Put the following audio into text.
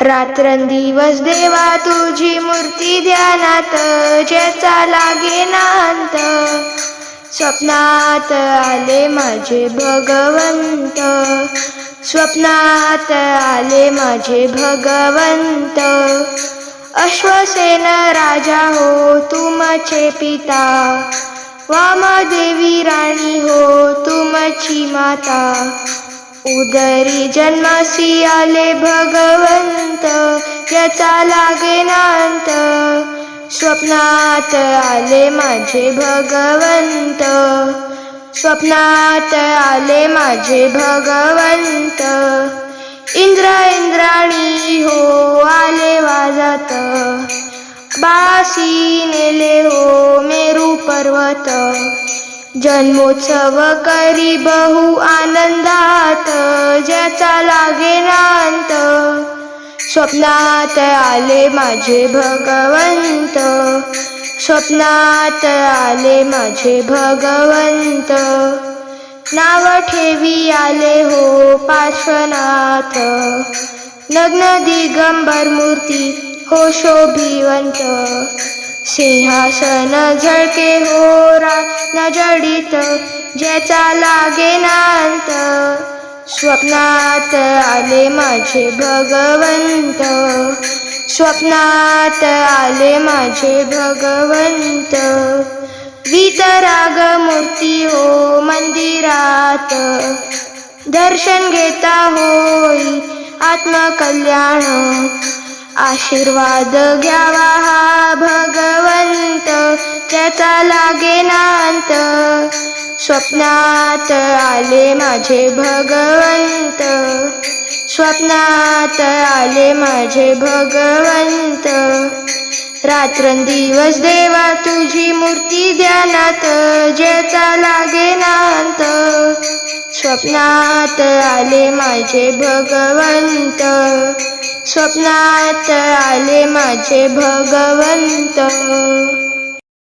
रात्रंदिवस देवा तुझी मूर्ती ध्यानात ज्याचा लागे नांत स्वप्नात आले माझे भगवंत. स्वप्नात आले माझे भगवंत. अश्वसेन राजा हो तुमचे पिता. वामदेवी राणी हो तुमची माता. उदरी जन्मासी आले भगवंत याचा लागे नांत. स्वप्नात आले माझे भगवंत स्वप्नात आले माझे भगवंत. इंद्र इंद्राणी हो आले वाजत. बासी नेले हो मेरू पर्वत. जन्मोत्सव करी बहु आनंदात ज्याचा लागे नांत. स्वप्नात आले माझे भगवंत स्वप्नात आले माझे भगवंत. नाव ठेवी आले हो पार्श्वनाथ. नग्न दिगंबर मूर्ती हो शोभिवंत. सिंहासन झळके हो न जडित ज्याचा लागे नांत स्वप्नात आले माझे भगवंत. स्वप्नात आले माझे भगवंत. वितराग मूर्ती हो मंदिरात. दर्शन घेता होई आत्मकल्याण. आशीर्वाद घ्यावा हा भगवंत त्याचा लागे नांत. स्वप्नात आले माझे भगवंत स्वप्नात आले माझे भगवंत. रात्रंदिवस देवा तुझी मूर्ती ध्यानात ज्याचा लागे नांत. स्वप्नात आले माझे भगवंत स्वप्नात आले माझे भगवंत.